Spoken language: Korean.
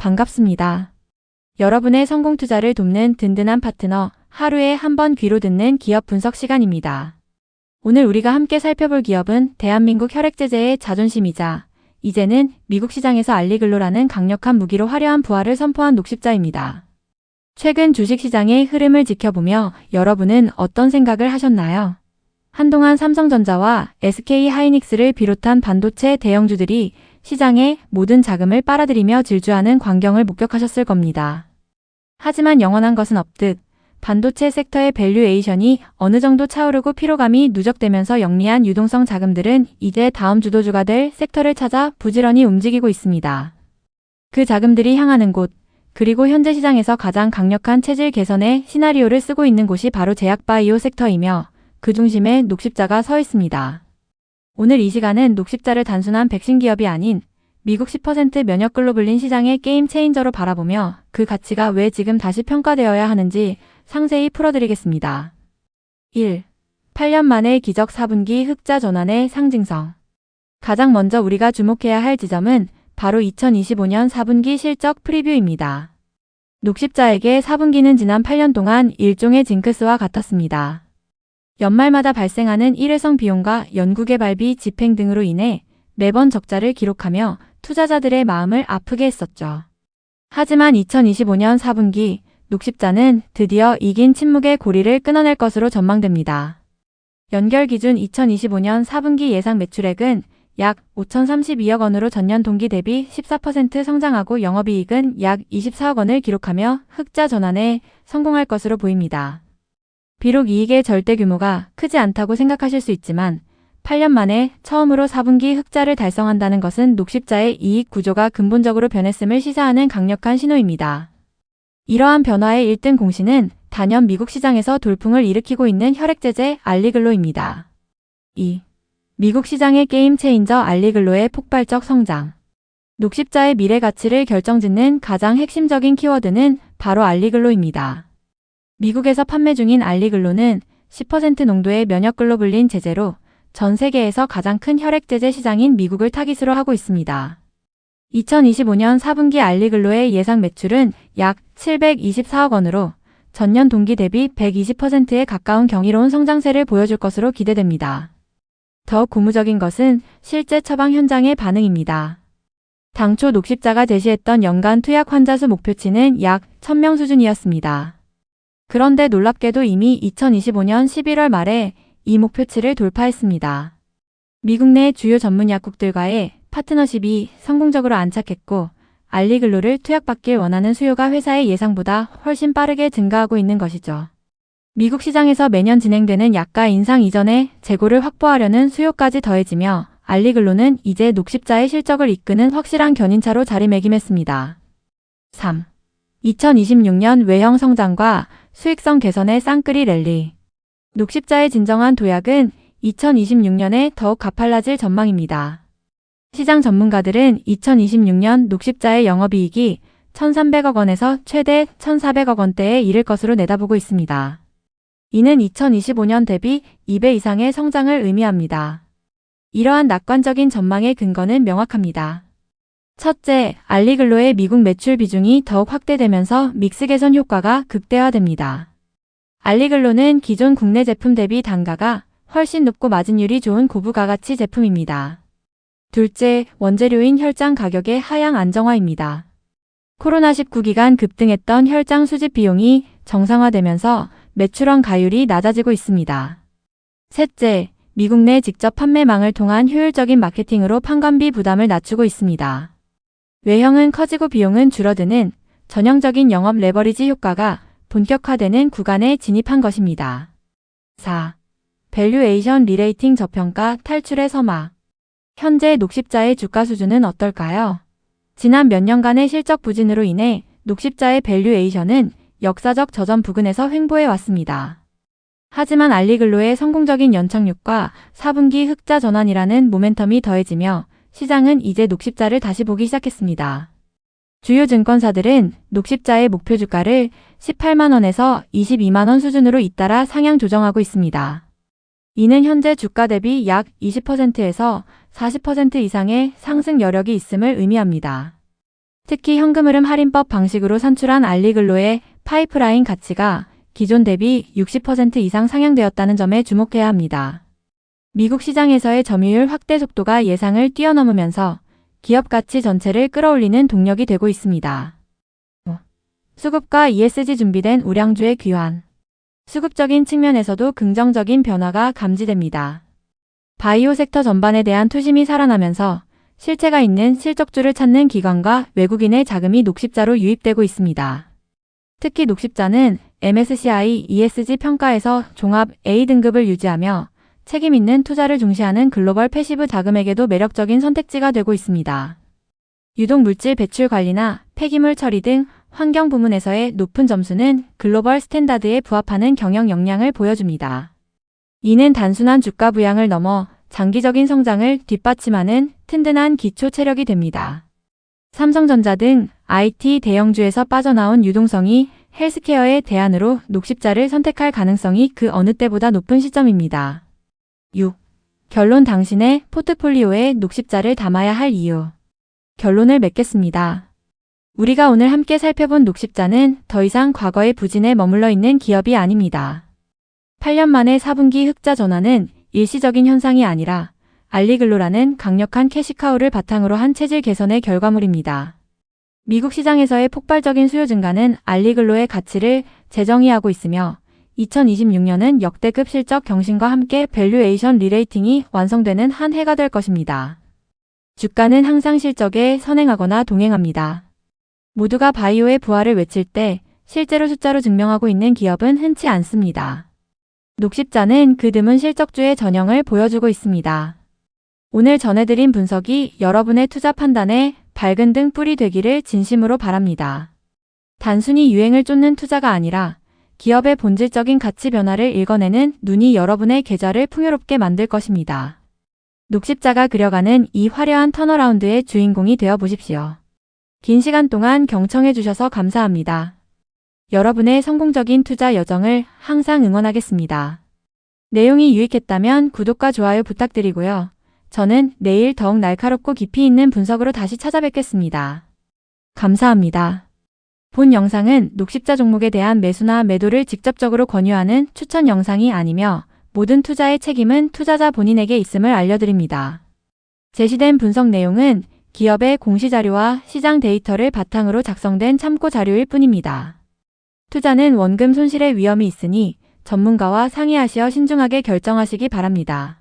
반갑습니다. 여러분의 성공 투자를 돕는 든든한 파트너, 하루에 한 번 귀로 듣는 기업 분석 시간입니다. 오늘 우리가 함께 살펴볼 기업은 대한민국 혈액제제의 자존심이자 이제는 미국 시장에서 알리글로라는 강력한 무기로 화려한 부활을 선포한 녹십자입니다. 최근 주식시장의 흐름을 지켜보며 여러분은 어떤 생각을 하셨나요? 한동안 삼성전자와 SK 하이닉스를 비롯한 반도체 대형주들이 시장의 모든 자금을 빨아들이며 질주하는 광경을 목격하셨을 겁니다. 하지만 영원한 것은 없듯 반도체 섹터의 밸류에이션이 어느 정도 차오르고 피로감이 누적되면서 영리한 유동성 자금들은 이제 다음 주도주가 될 섹터를 찾아 부지런히 움직이고 있습니다. 그 자금들이 향하는 곳, 그리고 현재 시장에서 가장 강력한 체질 개선의 시나리오를 쓰고 있는 곳이 바로 제약바이오 섹터이며 그 중심에 녹십자가 서 있습니다. 오늘 이 시간은 녹십자를 단순한 백신 기업이 아닌 미국 10% 면역 글로 불린 시장의 게임 체인저로 바라보며 그 가치가 왜 지금 다시 평가되어야 하는지 상세히 풀어드리겠습니다. 1. 8년 만에 기적 4분기 흑자 전환의 상징성. 가장 먼저 우리가 주목해야 할 지점은 바로 2025년 4분기 실적 프리뷰입니다. 녹십자에게 4분기는 지난 8년 동안 일종의 징크스와 같았습니다. 연말마다 발생하는 일회성 비용과 연구개 발비 집행 등으로 인해 매번 적자를 기록하며 투자자들의 마음을 아프게 했었죠. 하지만 2025년 4분기 녹십자는 드디어 이긴 침묵의 고리를 끊어낼 것으로 전망됩니다. 연결 기준 2025년 4분기 예상 매출액은 약 5,032억 원으로 전년 동기 대비 14% 성장하고 영업이익은 약 24억 원을 기록하며 흑자 전환에 성공할 것으로 보입니다. 비록 이익의 절대 규모가 크지 않다고 생각하실 수 있지만 8년 만에 처음으로 4분기 흑자를 달성한다는 것은 녹십자의 이익 구조가 근본적으로 변했음을 시사하는 강력한 신호입니다. 이러한 변화의 1등 공신은 단연 미국 시장에서 돌풍을 일으키고 있는 혈액제제 알리글로입니다. 2. 미국 시장의 게임 체인저 알리글로의 폭발적 성장. 녹십자의 미래 가치를 결정짓는 가장 핵심적인 키워드는 바로 알리글로입니다. 미국에서 판매 중인 알리글로는 10% 농도의 면역글로 불린 제제로 전 세계에서 가장 큰 혈액제제 시장인 미국을 타깃으로 하고 있습니다. 2025년 4분기 알리글로의 예상 매출은 약 724억 원으로 전년 동기 대비 120%에 가까운 경이로운 성장세를 보여줄 것으로 기대됩니다. 더 고무적인 것은 실제 처방 현장의 반응입니다. 당초 녹십자가 제시했던 연간 투약 환자 수 목표치는 약 1000명 수준이었습니다. 그런데 놀랍게도 이미 2025년 11월 말에 이 목표치를 돌파했습니다. 미국 내 주요 전문 약국들과의 파트너십이 성공적으로 안착했고 알리글로를 투약받길 원하는 수요가 회사의 예상보다 훨씬 빠르게 증가하고 있는 것이죠. 미국 시장에서 매년 진행되는 약가 인상 이전에 재고를 확보하려는 수요까지 더해지며 알리글로는 이제 녹십자의 실적을 이끄는 확실한 견인차로 자리매김했습니다. 3. 2026년 외형 성장과 수익성 개선의 쌍끌이 랠리. 녹십자의 진정한 도약은 2026년에 더욱 가팔라질 전망입니다. 시장 전문가들은 2026년 녹십자의 영업이익이 1,300억 원에서 최대 1,400억 원대에 이를 것으로 내다보고 있습니다. 이는 2025년 대비 2배 이상의 성장을 의미합니다. 이러한 낙관적인 전망의 근거는 명확합니다. 첫째, 알리글로의 미국 매출 비중이 더욱 확대되면서 믹스 개선 효과가 극대화됩니다. 알리글로는 기존 국내 제품 대비 단가가 훨씬 높고 마진율이 좋은 고부가가치 제품입니다. 둘째, 원재료인 혈장 가격의 하향 안정화입니다. 코로나19 기간 급등했던 혈장 수집 비용이 정상화되면서 매출원 가율이 낮아지고 있습니다. 셋째, 미국 내 직접 판매망을 통한 효율적인 마케팅으로 판관비 부담을 낮추고 있습니다. 외형은 커지고 비용은 줄어드는 전형적인 영업 레버리지 효과가 본격화되는 구간에 진입한 것입니다. 4. 밸류에이션 리레이팅 저평가 탈출의 서막. 현재 녹십자의 주가 수준은 어떨까요? 지난 몇 년간의 실적 부진으로 인해 녹십자의 밸류에이션은 역사적 저점 부근에서 횡보해 왔습니다. 하지만 알리글로의 성공적인 연착륙과 4분기 흑자 전환이라는 모멘텀이 더해지며 시장은 이제 녹십자를 다시 보기 시작했습니다. 주요 증권사들은 녹십자의 목표 주가를 18만원에서 22만원 수준으로 잇따라 상향 조정하고 있습니다. 이는 현재 주가 대비 약 20%에서 40% 이상의 상승 여력이 있음을 의미합니다. 특히 현금흐름 할인법 방식으로 산출한 알리글로의 파이프라인 가치가 기존 대비 60% 이상 상향되었다는 점에 주목해야 합니다. 미국 시장에서의 점유율 확대 속도가 예상을 뛰어넘으면서 기업 가치 전체를 끌어올리는 동력이 되고 있습니다. 수급과 ESG 준비된 우량주의 귀환. 수급적인 측면에서도 긍정적인 변화가 감지됩니다. 바이오 섹터 전반에 대한 투심이 살아나면서 실체가 있는 실적주를 찾는 기관과 외국인의 자금이 녹십자로 유입되고 있습니다. 특히 녹십자는 MSCI ESG 평가에서 종합 A등급을 유지하며 책임 있는 투자를 중시하는 글로벌 패시브 자금에게도 매력적인 선택지가 되고 있습니다. 유독 물질 배출 관리나 폐기물 처리 등 환경 부문에서의 높은 점수는 글로벌 스탠다드에 부합하는 경영 역량을 보여줍니다. 이는 단순한 주가 부양을 넘어 장기적인 성장을 뒷받침하는 튼튼한 기초 체력이 됩니다. 삼성전자 등 IT 대형주에서 빠져나온 유동성이 헬스케어의 대안으로 녹십자를 선택할 가능성이 그 어느 때보다 높은 시점입니다. 6. 결론 당신의 포트폴리오에 녹십자를 담아야 할 이유. 결론을 맺겠습니다. 우리가 오늘 함께 살펴본 녹십자는 더 이상 과거의 부진에 머물러 있는 기업이 아닙니다. 8년 만에 4분기 흑자 전환은 일시적인 현상이 아니라 알리글로라는 강력한 캐시카우를 바탕으로 한 체질 개선의 결과물입니다. 미국 시장에서의 폭발적인 수요 증가는 알리글로의 가치를 재정의하고 있으며 2026년은 역대급 실적 경신과 함께 밸류에이션 리레이팅이 완성되는 한 해가 될 것입니다. 주가는 항상 실적에 선행하거나 동행합니다. 모두가 바이오의 부활을 외칠 때 실제로 숫자로 증명하고 있는 기업은 흔치 않습니다. 녹십자는 그 드문 실적주의 전형을 보여주고 있습니다. 오늘 전해드린 분석이 여러분의 투자 판단에 밝은 등 뿔이 되기를 진심으로 바랍니다. 단순히 유행을 쫓는 투자가 아니라 기업의 본질적인 가치 변화를 읽어내는 눈이 여러분의 계좌를 풍요롭게 만들 것입니다. 녹십자가 그려가는 이 화려한 턴어라운드의 주인공이 되어 보십시오. 긴 시간 동안 경청해 주셔서 감사합니다. 여러분의 성공적인 투자 여정을 항상 응원하겠습니다. 내용이 유익했다면 구독과 좋아요 부탁드리고요. 저는 내일 더욱 날카롭고 깊이 있는 분석으로 다시 찾아뵙겠습니다. 감사합니다. 본 영상은 녹십자 종목에 대한 매수나 매도를 직접적으로 권유하는 추천 영상이 아니며 모든 투자의 책임은 투자자 본인에게 있음을 알려드립니다. 제시된 분석 내용은 기업의 공시자료와 시장 데이터를 바탕으로 작성된 참고 자료일 뿐입니다. 투자는 원금 손실의 위험이 있으니 전문가와 상의하시어 신중하게 결정하시기 바랍니다.